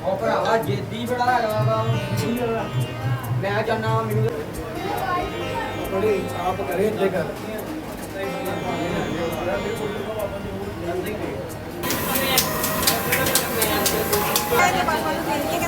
ਉਹ ਭਰਾਵਾ ਜੇਦੀ ਬੜਾ ਹੈਗਾ ਵਾ ਮੈਂ ਜਾਣਾ ਮੈਨੂੰ ਬੜੇ ਆਪ ਕਰੇ ਇੱਥੇ ਕਰ ਮੈਂ ਪਾਪਾ ਨੂੰ ਦੇਖ ਕੇ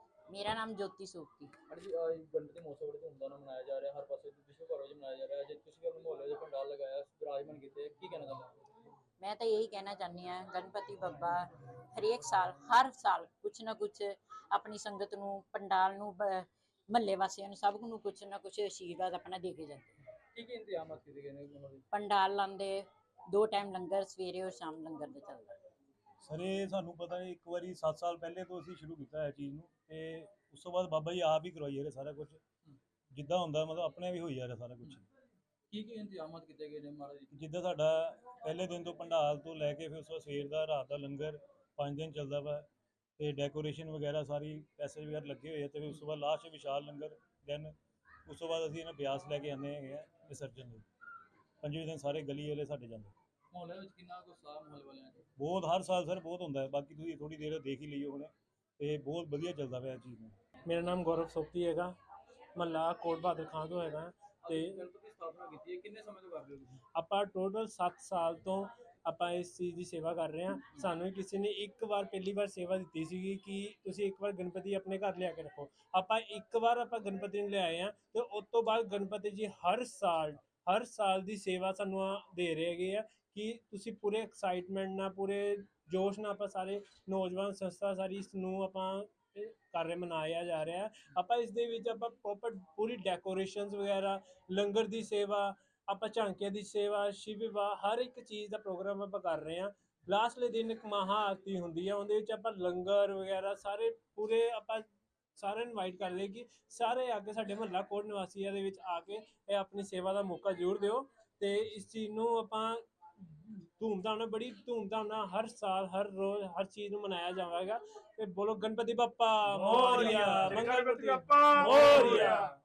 ਮੇਰਾ ਨਾਮ ਜੋਤੀ ਸੋਪਤੀ ਹਾਂਜੀ ਜੀ ਅਹ ਗਣਪਤੀ ਮਹੋਤਸਵ ਬੜੇ ਧੂਮਧਾਮ ਨਾਲ ਮਨਾਇਆ ਜਾ ਰਿਹਾ ਹਰ ਪਾਸੇ ਵਿਸ਼ਵ ਭਰ ਵਿੱਚ ਮਨਾਇਆ ਜਾ ਰਿਹਾ। ਜੇ ਤੁਸੀਂ ਵੀ ਆਪਣੇ ਮੁਹੱਲੇ ਦੇ ਪੰਡਾਲ ਲਗਾਇਆ ਵਿਰਾਜਮਾਨ ਕੀਤੇ ਕੀ ਕਹਿਣਾ ਚਾਹੁੰਦੇ ਹੋ? ਮੈਂ ਤਾਂ ਇਹੀ ਕਹਿਣਾ ਚਾਹੁੰਦੀ ਹਾਂ ਗਣਪਤੀ ਬੱਬਾ ਹਰੇਕ ਸਾਲ ਹਰ ਸਾਲ ਕੁਛ ਨਾ ਕੁਛ ਆਪਣੀ ਸੰਗਤ ਨੂੰ ਪੰਡਾਲ ਨੂੰ ਮਹੱਲੇ ਵਾਸੀਆਂ ਨੂੰ ਸਭ ਨੂੰ ਕੁਛ ਨਾ ਕੁਛ ਆਸ਼ੀਰਵਾਦ ਆਪਣਾ ਦੇ ਕੇ ਜਾਂਦੇ ਕੀ ਕੀ ਇੰਤਜ਼ਾਮਾਤ ਕੀਤੇ ਗਏ ਨੇ ਦੇ? ਪੰਡਾਲ ਲਾਉਂਦੇ ਦੋ ਟਾਈਮ ਲੰਗਰ ਸਵੇਰੇ ਔਰ ਸ਼ਾਮ ਲੰਗਰ ਦਾ ਚੱਲਦਾ। ਸਰ ਇਹ ਸਾਨੂੰ ਪਤਾ ਹੈ ਇੱਕ ਵਾਰੀ 7 ਸਾਲ ਪਹਿਲੇ ਤੋਂ ਅਸੀਂ ਸ਼ੁਰੂ ਕੀਤਾ ਹੈ ਚੀਜ਼ ਨੂੰ ਤੇ ਉਸ ਤੋਂ ਬਾਅਦ ਬਾਬਾ ਜੀ ਆਪ ਹੀ ਕਰਵਾਈ ਜਾ ਰਹੇ ਸਾਰਾ ਕੁਝ ਜਿੱਦਾਂ ਹੁੰਦਾ ਮਤਲਬ ਆਪਣੇ ਵੀ ਹੋਈ ਜਾ ਰਿਹਾ ਸਾਰਾ ਕੁਝ ਕੀ ਕੀ ਇੰਤਜ਼ਾਮਾਤ ਕੀਤੇ ਗਏ ਨੇ ਮਹਾਰਾਜ ਜੀ? ਜਿੱਦਾਂ ਸਾਡਾ ਪਹਿਲੇ ਦਿਨ ਤੋਂ ਪੰਡਾਲ ਤੋਂ ਲੈ ਕੇ ਫਿਰ ਉਸ ਤੋਂ ਸਵੇਰ ਦਾ ਰਾਤ ਦਾ ਲੰਗਰ 5 ਦਿਨ ਚੱਲਦਾ ਵਾ ਤੇ ਡੈਕੋਰੇਸ਼ਨ ਵਗੈਰਾ ਸਾਰੀ ਪੈਸੇ ਵਗੈਰਾ ਲੱਗੇ ਹੋਏ ਆ ਤੇ ਫਿਰ ਉਸ ਤੋਂ ਬਾਅਦ ਲਾਸਟ ਵਿਸ਼ਾਲ ਲੰਗਰ ਦੈਨ ਉਸ ਤੋਂ ਬਾਅਦ ਅਸੀਂ ਇਹਨਾਂ ਬਿਆਸ ਲੈ ਕੇ ਆਉਂਦੇ ਹੈਗੇ ਆ ਵਿਸਰਜਨ ਲਈ ਪੰਜਵੇਂ ਦਿਨ ਸਾਰੇ ਗਲੀ ਵਾਲੇ ਸਾਡੇ ਜਾਂਦੇ। ਮੁਹੱਲੇ ਵਿੱਚ ਕਿੰਨਾ ਕੁ ਉਤਸ਼ਾਹ ਮੁਹੱਲੇ ਵਾਲਿਆਂ ਦਾ? ਬਹੁਤ ਹਰ ਸਾਲ ਸਰ ਬਹੁਤ ਹੁੰਦਾ ਹੈ। ਬਾਕੀ ਤੁਸੀਂ ਥੋੜੀ ਦੇਰ ਦੇਖ ਹੀ ਲਈਓ ਹੁਣੇ। ਤੇ ਬਹੁਤ ਵਧੀਆ ਚੱਲਦਾ ਪਿਆ ਇਹ ਚੀਜ਼ ਨੂੰ। ਮੇਰਾ ਨਾਮ ਗੌਰਵ ਸੋਪਤੀ ਹੈਗਾ। ਮਹੱਲਾ ਕੋਟ ਬਹਾਦਰ ਖਾਂ ਤੋਂ ਹੈਗਾ। ਤੇ ਗਣਪਤੀ ਸਥਾਪਨਾ ਕੀਤੀ ਹੈ। ਕਿੰਨੇ ਸਮੇਂ ਤੋਂ ਕਰ ਰਹੇ ਹੋ ਤੁਸੀਂ? ਆਪਾਂ ਟੋਟਲ 7 ਸਾਲ ਤੋਂ ਆਪਾਂ ਇਸ ਚੀਜ਼ ਦੀ ਸੇਵਾ ਕਰ ਰਹੇ ਹਾਂ। ਸਾਨੂੰ ਕਿਸੇ ਨੇ ਇੱਕ ਵਾਰ ਪਹਿਲੀ ਵਾਰ ਸੇਵਾ ਦਿੱਤੀ ਸੀਗੀ ਕਿ ਤੁਸੀਂ ਇੱਕ ਵਾਰ ਗਣਪਤੀ ਆਪਣੇ ਘਰ ਲਿਆ ਕੇ ਰੱਖੋ। ਆਪਾਂ ਇੱਕ ਵਾਰ ਆਪਾਂ ਗਣਪਤੀ ਨੂੰ ਲਿਆਏ ਆ ਤੇ ਉਸ ਤੋਂ ਬਾਅਦ ਗਣਪਤੀ ਜੀ ਹਰ ਸਾਲ ਹਰ ਸਾਲ ਦੀ ਸੇਵਾ ਸਾਨੂੰ ਆ ਦੇ ਰਹੇ ਹੈਗੇ ਆ ਕਿ ਤੁਸੀਂ ਪੂਰੇ ਐਕਸਾਈਟਮੈਂਟ ਨਾਲ, ਪੂਰੇ ਜੋਸ਼ ਨਾਲ ਆਪਾਂ ਸਾਰੇ ਨੌਜਵਾਨ ਸੰਸਥਾ ਸਾਰੀ ਇਸ ਨੂੰ ਆਪਾਂ ਕਰ ਰਹੇ, ਮਨਾਇਆ ਜਾ ਰਿਹਾ। ਆਪਾਂ ਇਸ ਦੇ ਵਿੱਚ ਆਪਾਂ ਪ੍ਰੋਪਰ ਪੂਰੀ ਡੈਕੋਰੇਸ਼ਨਸ ਵਗੈਰਾ, ਲੰਗਰ ਦੀ ਸੇਵਾ, ਆਪਾਂ ਝਾਂਕੀਆਂ ਦੀ ਸੇਵਾ, ਸ਼ਿਵ ਵਿਵਾਹ, ਹਰ ਇੱਕ ਚੀਜ਼ ਦਾ ਪ੍ਰੋਗਰਾਮ ਆਪਾਂ ਕਰ ਰਹੇ ਹਾਂ। ਲਾਸਟਲੇ ਦਿਨ ਇੱਕ ਮਹਾ ਆਰਤੀ ਹੁੰਦੀ ਹੈ ਉਹਦੇ ਵਿੱਚ ਆਪਾਂ ਲੰਗਰ ਵਗੈਰਾ ਸਾਰੇ ਪੂਰੇ ਆਪਾਂ ਸਾਰਿਆਂ ਨੂੰ ਇਨਵਾਈਟ ਕਰਦੇ ਕਿ ਸਾਰੇ ਆ ਕੇ ਸਾਡੇ ਮਹੱਲਾ ਕੋਟ ਨਿਵਾਸੀਆਂ ਦੇ ਵਿੱਚ ਆ ਕੇ ਇਹ ਆਪਣੀ ਸੇਵਾ ਦਾ ਮੌਕਾ ਜ਼ਰੂਰ ਦਿਓ ਤੇ ਇਸ ਚੀਜ਼ ਨੂੰ ਆਪਾਂ ਧੂਮਧਾਮ ਨਾਲ ਬੜੀ ਧੂਮਧਾਮ ਨਾਲ ਹਰ ਸਾਲ ਹਰ ਰੋਜ਼ ਹਰ ਚੀਜ਼ ਨੂੰ ਮਨਾਇਆ ਜਾਵੇਗਾ ਤੇ ਬੋਲੋ ਗਣਪਤੀ ਬੱਪਾ ਮੋਰੀਆ ਮੰਗਲ ਗਣਪਤੀ ਬੱਪਾ ਮੋਰੀਆ।